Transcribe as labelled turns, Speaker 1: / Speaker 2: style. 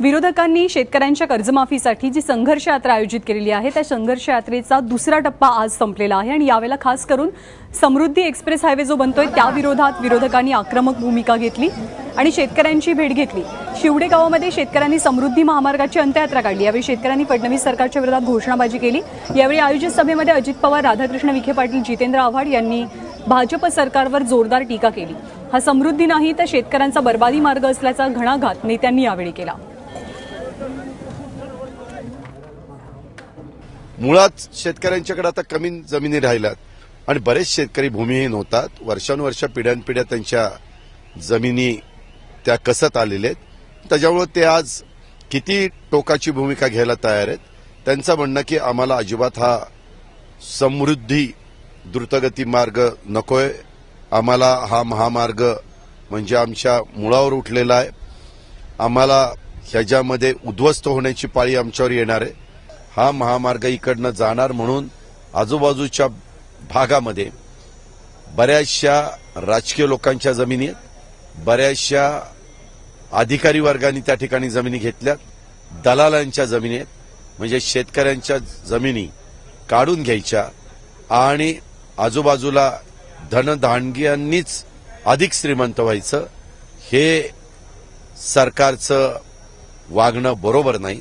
Speaker 1: विरोधकांनी शेतकऱ्यांच्या कर्जमाफीसाठी जी संघर्ष यात्रा आयोजित केलेली आहे त्या संघर्ष यात्रेचा दुसरा टप्पा आज संपलेला आहे. आणि यावेळेला खास करून समृद्धी एक्सप्रेस हायवे जो बनतोय त्या विरोधात विरोधकांनी आक्रमक भूमिका घेतली आणि शेतकऱ्यांची भेट घेतली. शिवडे गावामध्ये शेतकऱ्यांनी समृद्धी महामार्गाची अंत्ययात्रा काढली. यावेळी शेतकऱ्यांनी फडणवीस सरकारच्या विरोधात घोषणाबाजी केली. यावेळी आयोजित सभेमध्ये अजित पवार राधाकृष्ण विखे पाटील जितेंद्र आव्हाड यांनी भाजप सरकारवर जोरदार टीका केली. हा समृद्धी नाही तर शेतकऱ्यांचा बर्बादी मार्ग असल्याचा घणाघात नेत्यांनी यावेळी केला.
Speaker 2: मुळात शेतकऱ्यांच्याकडे आता कमी जमिनी राहिल्यात. आणि बरेच शेतकरी भूमिहीन होतात. वर्षानुवर्ष पिढ्यानपिढ्या त्यांच्या जमिनी त्या कसत आलेल्या आहेत. त्याच्यामुळे ते आज किती टोकाची भूमिका घ्यायला तयार आहेत त्यांचं म्हणणं की आम्हाला अजिबात हा समृद्धी द्रुतगती मार्ग नकोय. आम्हाला हा महामार्ग म्हणजे आमच्या मुळावर उठलेला आहे. आम्हाला ह्याच्यामध्ये उद्ध्वस्त होण्याची पाळी आमच्यावर येणार आहे. हा महामार्ग इकडनं जाणार म्हणून आजूबाजूच्या भागामध्ये बऱ्याचशा राजकीय लोकांच्या जमिनी आहेत. बऱ्याचशा अधिकारी वर्गाने त्या ठिकाणी जमिनी घेतल्यात. दलालांच्या जमिनी आहेत. म्हणजे शेतकऱ्यांच्या जमिनी काढून घ्यायच्या आणि आजूबाजूला धनधानग्यांनीच अधिक श्रीमंत व्हायचं हे सरकारचं वागणं बरोबर नाही.